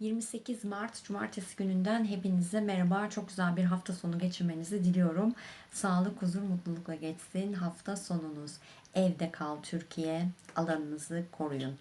28 Mart Cumartesi gününden hepinize merhaba. Çok güzel bir hafta sonu geçirmenizi diliyorum. Sağlık, huzur, mutlulukla geçsin hafta sonunuz. Evde kal Türkiye, alanınızı koruyun.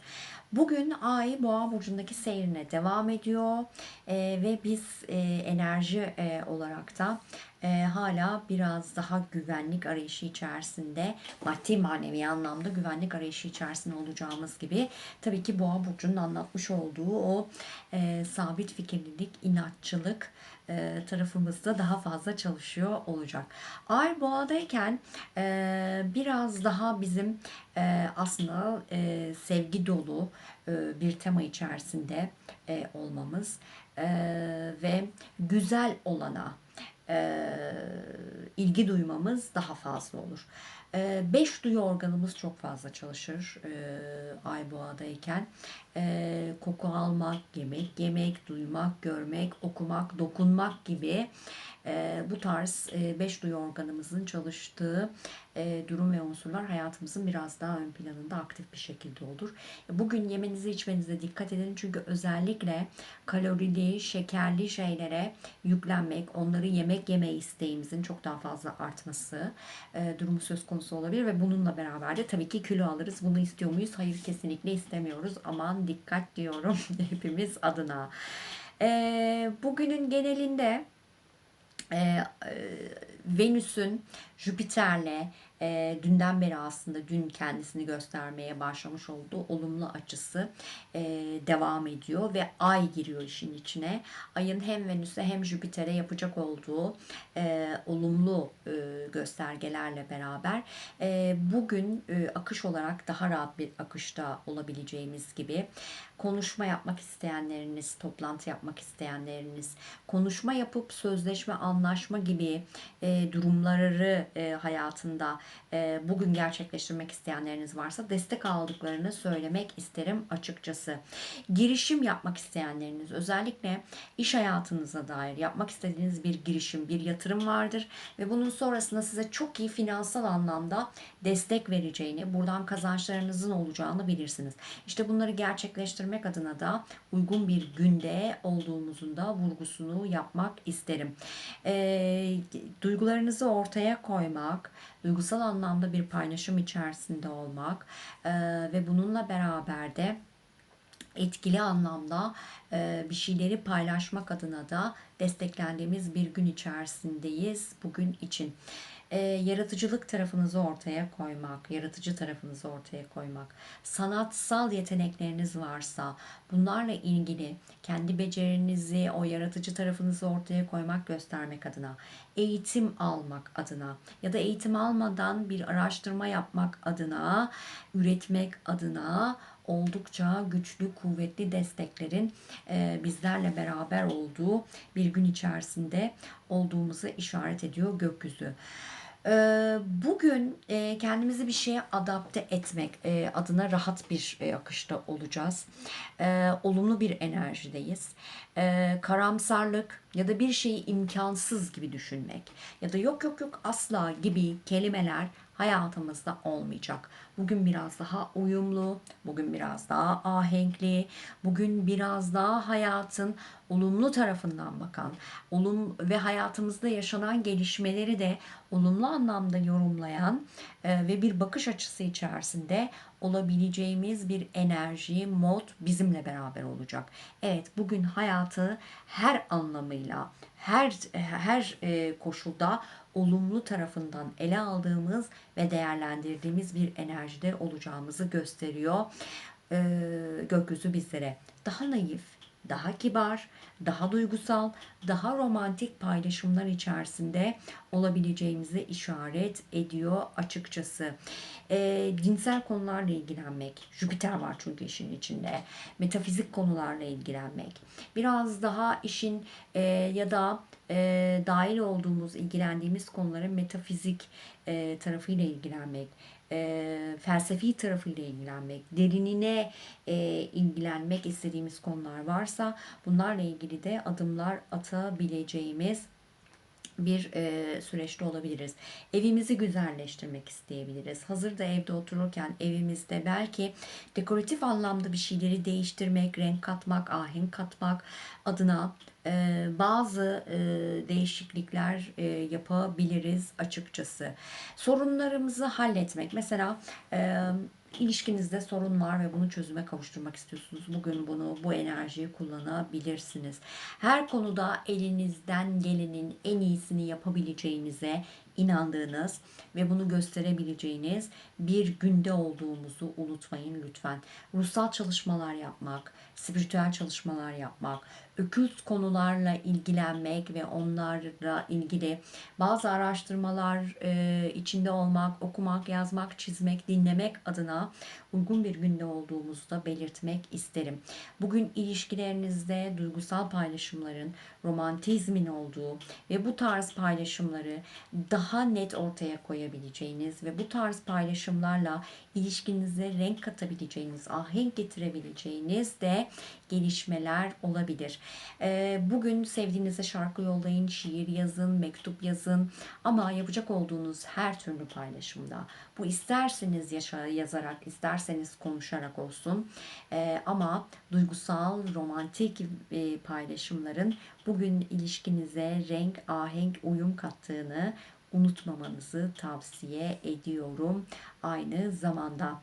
Bugün Ay Boğa burcundaki seyrine devam ediyor Ee, ve biz e, enerji e, olarak da e, hala biraz daha güvenlik arayışı içerisinde, maddi manevi anlamda güvenlik arayışı içerisinde olacağımız gibi tabii ki Boğa burcunun anlatmış olduğu o e, sabit fikirlilik, inatçılık e, tarafımızda daha fazla çalışıyor olacak. Ay boğadayken e, biraz daha bizim e, aslında e, sevgi dolu e, bir tema içerisinde e, olmamız e, ve güzel olana e, ilgi duymamız daha fazla olur. E, beş duyu organımız çok fazla çalışır e, ay boğadayken. E, koku almak, yemek yemek, duymak, görmek, okumak, dokunmak gibi e, bu tarz e, beş duyu organımızın çalıştığı e, durum ve unsurlar hayatımızın biraz daha ön planında aktif bir şekilde olur. Bugün yemenize içmenize dikkat edin çünkü özellikle kalorili, şekerli şeylere yüklenmek, onları yemek yeme isteğimizin çok daha fazla artması e, durumu söz konusu olabilir ve bununla beraber de tabii ki kilo alırız. Bunu istiyor muyuz? Hayır kesinlikle istemiyoruz. Aman dikkat diyorum hepimiz adına. E, bugünün genelinde e, e, Venüs'ün Jüpiter'le e, dünden beri aslında dün kendisini göstermeye başlamış olduğu olumlu açısı e, devam ediyor ve ay giriyor işin içine. Ayın hem Venüs'e hem Jüpiter'e yapacak olduğu e, olumlu e, göstergelerle beraber e, bugün e, akış olarak daha rahat bir akışta olabileceğimiz gibi konuşma yapmak isteyenleriniz, toplantı yapmak isteyenleriniz, konuşma yapıp sözleşme, anlaşma gibi e, durumları e, hayatında e, bugün gerçekleştirmek isteyenleriniz varsa destek aldıklarını söylemek isterim açıkçası. Girişim yapmak isteyenleriniz özellikle iş hayatınıza dair yapmak istediğiniz bir girişim, bir yatırım vardır ve bunun sonrasında size çok iyi finansal anlamda destek vereceğini, buradan kazançlarınızın olacağını bilirsiniz. İşte bunları gerçekleştirmek adına da uygun bir günde olduğumuzun da vurgusunu yapmak isterim. E, duygularınızı ortaya koymak, duygusal anlamda bir paylaşım içerisinde olmak e, ve bununla beraber de etkili anlamda e, bir şeyleri paylaşmak adına da desteklendiğimiz bir gün içerisindeyiz bugün için. E, yaratıcılık tarafınızı ortaya koymak, yaratıcı tarafınızı ortaya koymak, sanatsal yetenekleriniz varsa bunlarla ilgili kendi becerinizi, o yaratıcı tarafınızı ortaya koymak, göstermek adına, eğitim almak adına ya da eğitim almadan bir araştırma yapmak adına, üretmek adına oldukça güçlü, kuvvetli desteklerin e, bizlerle beraber olduğu bir gün içerisinde olduğumuzu işaret ediyor gökyüzü. E, bugün e, kendimizi bir şeye adapte etmek e, adına rahat bir akışta olacağız. Olumlu bir enerjideyiz. Karamsarlık ya da bir şeyi imkansız gibi düşünmek ya da yok yok yok asla gibi kelimeler hayatımızda olmayacak. Bugün biraz daha uyumlu, bugün biraz daha ahenkli, bugün biraz daha hayatın olumlu tarafından bakan, olum ve hayatımızda yaşanan gelişmeleri de olumlu anlamda yorumlayan e, ve bir bakış açısı içerisinde olabileceğimiz bir enerji, mod bizimle beraber olacak. Evet, bugün hayatı her anlamıyla, her her e, koşulda olumlu tarafından ele aldığımız ve değerlendirdiğimiz bir enerjide olacağımızı gösteriyor e, gökyüzü bizlere. Daha naif, daha kibar, daha duygusal, daha romantik paylaşımlar içerisinde olabileceğimizi işaret ediyor açıkçası. E, cinsel konularla ilgilenmek, Jüpiter var çünkü işin içinde, metafizik konularla ilgilenmek, biraz daha işin e, ya da e, dahil olduğumuz, ilgilendiğimiz konuların metafizik e, tarafıyla ilgilenmek, e, felsefi tarafıyla ilgilenmek, derinine e, ilgilenmek istediğimiz konular varsa bunlarla ilgili de adımlar atabileceğimiz bir e, süreçte olabiliriz. Evimizi güzelleştirmek isteyebiliriz. Hazır da evde otururken evimizde belki dekoratif anlamda bir şeyleri değiştirmek, renk katmak, ahenk katmak adına e, bazı e, değişiklikler e, yapabiliriz açıkçası. Sorunlarımızı halletmek. Mesela e, ilişkinizde sorun var ve bunu çözüme kavuşturmak istiyorsunuz. Bugün bunu, bu enerjiyi kullanabilirsiniz. Her konuda elinizden gelenin en iyisini yapabileceğinize inandığınız ve bunu gösterebileceğiniz bir günde olduğumuzu unutmayın lütfen. Ruhsal çalışmalar yapmak, spiritüel çalışmalar yapmak, ökült konularla ilgilenmek ve onlarla ilgili bazı araştırmalar e, içinde olmak, okumak, yazmak, çizmek, dinlemek adına uygun bir günde olduğumuzu da belirtmek isterim. Bugün ilişkilerinizde duygusal paylaşımların, romantizmin olduğu ve bu tarz paylaşımları daha net ortaya koyabileceğiniz ve bu tarz paylaşımlarla ilişkinize renk katabileceğiniz, ahenk getirebileceğiniz de gelişmeler olabilir. Ee, Bugün sevdiğinize şarkı yollayın, şiir yazın, mektup yazın ama yapacak olduğunuz her türlü paylaşımda bu isterseniz yaşa, yazarak, isterseniz konuşarak olsun Ee, ama duygusal, romantik e, paylaşımların bugün ilişkinize renk, ahenk, uyum kattığını unutmamanızı tavsiye ediyorum. Aynı zamanda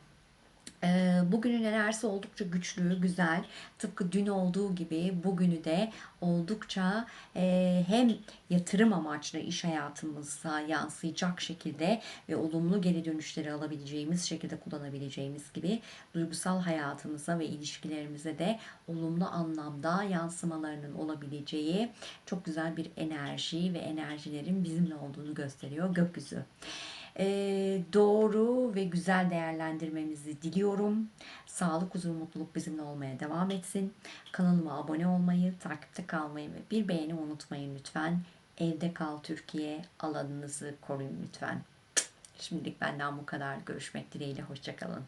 Bugünün enerjisi oldukça güçlü, güzel. Tıpkı dün olduğu gibi bugünü de oldukça e, hem yatırım amaçlı iş hayatımıza yansıyacak şekilde ve olumlu geri dönüşleri alabileceğimiz şekilde kullanabileceğimiz gibi duygusal hayatımıza ve ilişkilerimize de olumlu anlamda yansımalarının olabileceği çok güzel bir enerji ve enerjilerin bizimle olduğunu gösteriyor gökyüzü. Doğru ve güzel değerlendirmemizi diliyorum. Sağlık, huzur, mutluluk bizimle olmaya devam etsin. Kanalıma abone olmayı, takipte kalmayı ve bir beğeni unutmayın lütfen. Evde kal Türkiye, alanınızı koruyun lütfen. Şimdilik benden bu kadar. Görüşmek dileğiyle. Hoşçakalın.